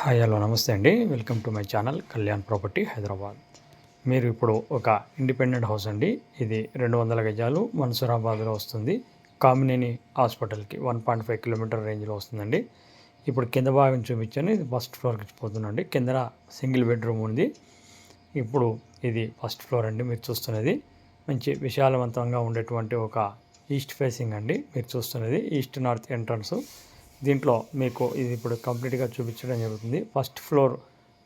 Hi hello నమస్తే అండి. Welcome to my channel Kalyan property Hyderabad. మీరు ఇప్పుడు ఒక ఇండిపెండెంట్ హౌస్ అండి. ఇది రెండు వందల గజాలు మన్సూరాబాద్లో వస్తుంది. కామినేని హాస్పిటల్కి వన్ పాయింట్ ఫైవ్ కిలోమీటర్ రేంజ్లో వస్తుందండి. ఇప్పుడు కింద భాగం చూపించాను. ఇది ఫస్ట్ ఫ్లోర్కి పోతుందండి కింద సింగిల్ బెడ్రూమ్ ఉంది. ఇప్పుడు ఇది ఫస్ట్ ఫ్లోర్ అండి. మీరు చూస్తున్నది. మంచి విశాలవంతంగా ఉండేటువంటి ఒక ఈస్ట్ ఫేసింగ్ అండి. మీరు చూస్తున్నది ఈస్ట్ నార్త్ ఎంట్రన్స్. దీంట్లో మీకు ఇది ఇప్పుడు కంప్లీట్గా చూపించడం జరుగుతుంది. ఫస్ట్ ఫ్లోర్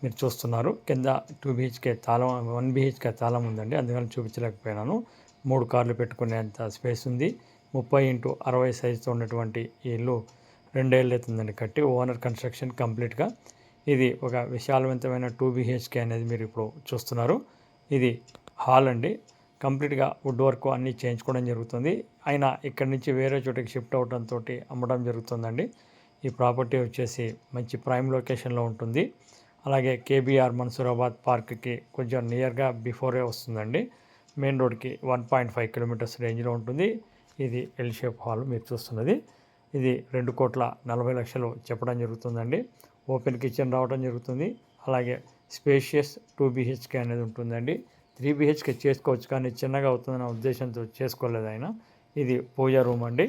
మీరు చూస్తున్నారు. కింద టూ బిహెచ్కే తాళం వన్ బిహెచ్కే తాళం ఉందండి. అందుకని చూపించలేకపోయినాను మూడు కార్లు పెట్టుకునేంత స్పేస్ ఉంది. ముప్పై ఇంటూ అరవై సైజుతో ఉన్నటువంటి ఈ ఇల్లు రెండేళ్ళు అవుతుందండి కట్టి. ఓనర్ కన్స్ట్రక్షన్ కంప్లీట్గా. ఇది ఒక విశాలవంతమైన టూ బిహెచ్కే అనేది మీరు ఇప్పుడు చూస్తున్నారు. ఇది హాల్ అండి. కంప్లీట్గా వుడ్ వర్క్ అన్నీ చేయించుకోవడం జరుగుతుంది. అయినా ఇక్కడి నుంచి వేరే చోటికి షిఫ్ట్ అవడంతో అమ్మడం జరుగుతుందండి. ఈ ప్రాపర్టీ వచ్చేసి మంచి ప్రైమ్ లొకేషన్లో ఉంటుంది. అలాగే కేబీఆర్ మన్సూరాబాద్ పార్క్కి కొంచెం నియర్గా బిఫోరే వస్తుందండి. మెయిన్ రోడ్కి వన్ పాయింట్ ఫైవ్ కిలోమీటర్స్ రేంజ్లో ఉంటుంది. ఇది ఎల్ షేప్ హాల్ మీరు చూస్తున్నది. ఇది రెండు కోట్ల నలభై లక్షలు చెప్పడం జరుగుతుందండి. ఓపెన్ కిచెన్ రావడం జరుగుతుంది. అలాగే స్పేషియస్ టూ బీహెచ్కే అనేది ఉంటుందండి. త్రీ బిహెచ్కే చేసుకోవచ్చు కానీ చిన్నగా అవుతుందన్న ఉద్దేశంతో చేసుకోలేదు ఆయన. ఇది పూజ రూమ్ అండి.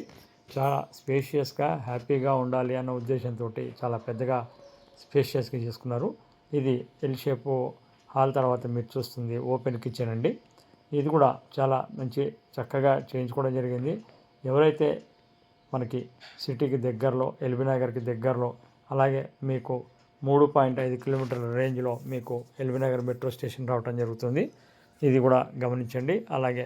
చాలా స్పేషియస్గా హ్యాపీగా ఉండాలి అన్న ఉద్దేశంతో చాలా పెద్దగా స్పేషియస్గా చేసుకున్నారు. ఇది ఎల్ షేప్ హాల్ తర్వాత మీరు చూస్తుంది ఓపెన్ కిచెన్ అండి. ఇది కూడా చాలా మంచి చక్కగా చేయించుకోవడం జరిగింది. ఎవరైతే మనకి సిటీకి దగ్గరలో ఎల్బీనగర్కి దగ్గరలో అలాగే మీకు మూడు పాయింట్ ఐదు కిలోమీటర్ల రేంజ్లో మీకు ఎల్బీనగర్ మెట్రో స్టేషన్ రావటం జరుగుతుంది. ఇది కూడా గమనించండి. అలాగే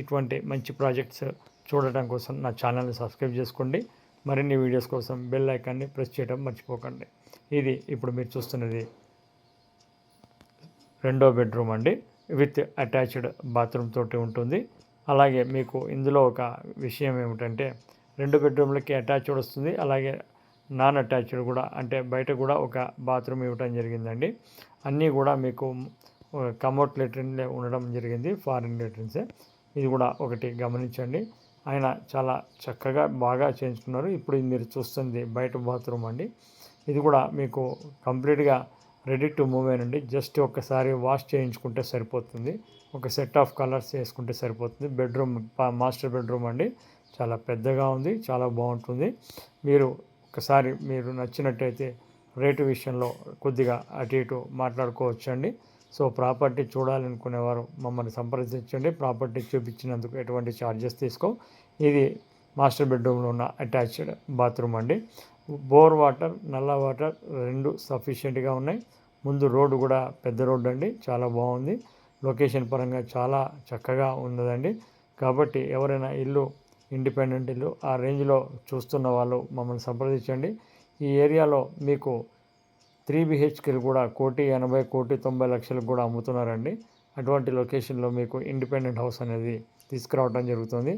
ఇటువంటి మంచి ప్రాజెక్ట్స్ చూడటం కోసం నా ఛానల్ని సబ్స్క్రైబ్ చేసుకోండి. మరిన్ని వీడియోస్ కోసం బెల్ ఐకాన్ని ప్రెస్ చేయడం మర్చిపోకండి. ఇది ఇప్పుడు మీరు చూస్తున్నది రెండో బెడ్రూమ్ అండి. విత్ అటాచ్డ్ బాత్రూమ్ తోటి ఉంటుంది. అలాగే మీకు ఇందులో ఒక విషయం ఏమిటంటే రెండు బెడ్రూమ్లకి అటాచ్డ్ వస్తుంది. అలాగే నాన్ అటాచ్డ్ కూడా అంటే బయట కూడా ఒక బాత్రూమ్ ఇవ్వటం జరిగిందండి. అన్నీ కూడా మీకు కమోట్ లెట్రిన్లే ఉండడం జరిగింది ఫారిన్ లెట్రిన్సే. ఇది కూడా ఒకటి గమనించండి. ఆయన చాలా చక్కగా బాగా చేయించుకున్నారు. ఇప్పుడు మీరు చూస్తుంది బయట బాత్రూమ్ అండి. ఇది కూడా మీకు కంప్లీట్గా రెడీ టు మూవ్ అయినండి. జస్ట్ ఒకసారి వాష్ చేయించుకుంటే సరిపోతుంది. ఒక సెట్ ఆఫ్ కలర్స్ వేసుకుంటే సరిపోతుంది. బెడ్రూమ్ మాస్టర్ బెడ్రూమ్ అండి. చాలా పెద్దగా ఉంది చాలా బాగుంటుంది. మీరు ఒకసారి మీరు నచ్చినట్టయితే రేటు విషయంలో కొద్దిగా అటు ఇటు మాట్లాడుకోవచ్చండి. సో ప్రాపర్టీ చూడాలనుకునేవారు మమ్మల్ని సంప్రదించండి. ప్రాపర్టీ చూపించినందుకు ఎటువంటి ఛార్జెస్ తీసుకో. ఇది మాస్టర్ బెడ్రూమ్లో ఉన్న అటాచ్డ్ బాత్రూమ్ అండి. బోర్ వాటర్ నల్ల వాటర్ రెండు సఫిషియెంట్గా ఉన్నాయి. ముందు రోడ్డు కూడా పెద్ద రోడ్డు అండి. చాలా బాగుంది. లొకేషన్ పరంగా చాలా చక్కగా ఉన్నదండి. కాబట్టి ఎవరైనా ఇల్లు ఇండిపెండెంట్ ఇల్లు ఆ రేంజ్లో చూస్తున్న వాళ్ళు మమ్మల్ని సంప్రదించండి. ఈ ఏరియాలో మీకు త్రీ బిహెచ్కేలు కూడా కోటి ఎనభై కోటి తొంభై లక్షలకు కూడా అమ్ముతున్నారండి. అటువంటి లొకేషన్లో మీకు ఇండిపెండెంట్ హౌస్ అనేది తీసుకురావడం జరుగుతుంది.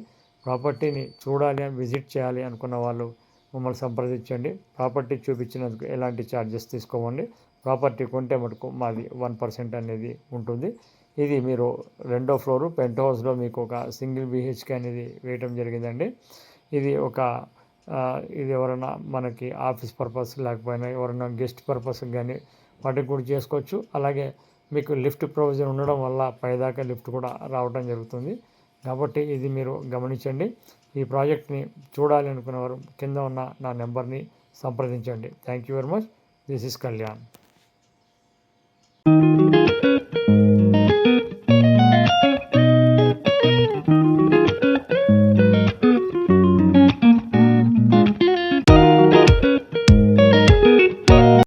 ప్రాపర్టీని చూడాలి అని విజిట్ చేయాలి అనుకున్న వాళ్ళు మమ్మల్ని సంప్రదించండి. ప్రాపర్టీ చూపించినందుకు ఎలాంటి ఛార్జెస్ తీసుకోమండి. ప్రాపర్టీ కొంటే మటుకు మాది వన్ పర్సెంట్ అనేది ఉంటుంది. ఇది మీరు రెండో ఫ్లోరు పెంట్ హౌస్లో మీకు ఒక సింగిల్ బిహెచ్కే అనేది వేయటం జరిగిందండి. ఇది ఒక ఇది ఎవరైనా మనకి ఆఫీస్ పర్పస్ లేకపోయినా ఎవరైనా గెస్ట్ పర్పస్ కానీ వాటికి కూడా చేసుకోవచ్చు. అలాగే మీకు లిఫ్ట్ ప్రొవిజన్ ఉండడం వల్ల పైదాకా లిఫ్ట్ కూడా రావడం జరుగుతుంది. కాబట్టి ఇది మీరు గమనించండి. ఈ ప్రాజెక్ట్ని చూడాలి అనుకునేవారు కింద ఉన్న నా నెంబర్ని సంప్రదించండి. Thank you very much. This is Kalyan.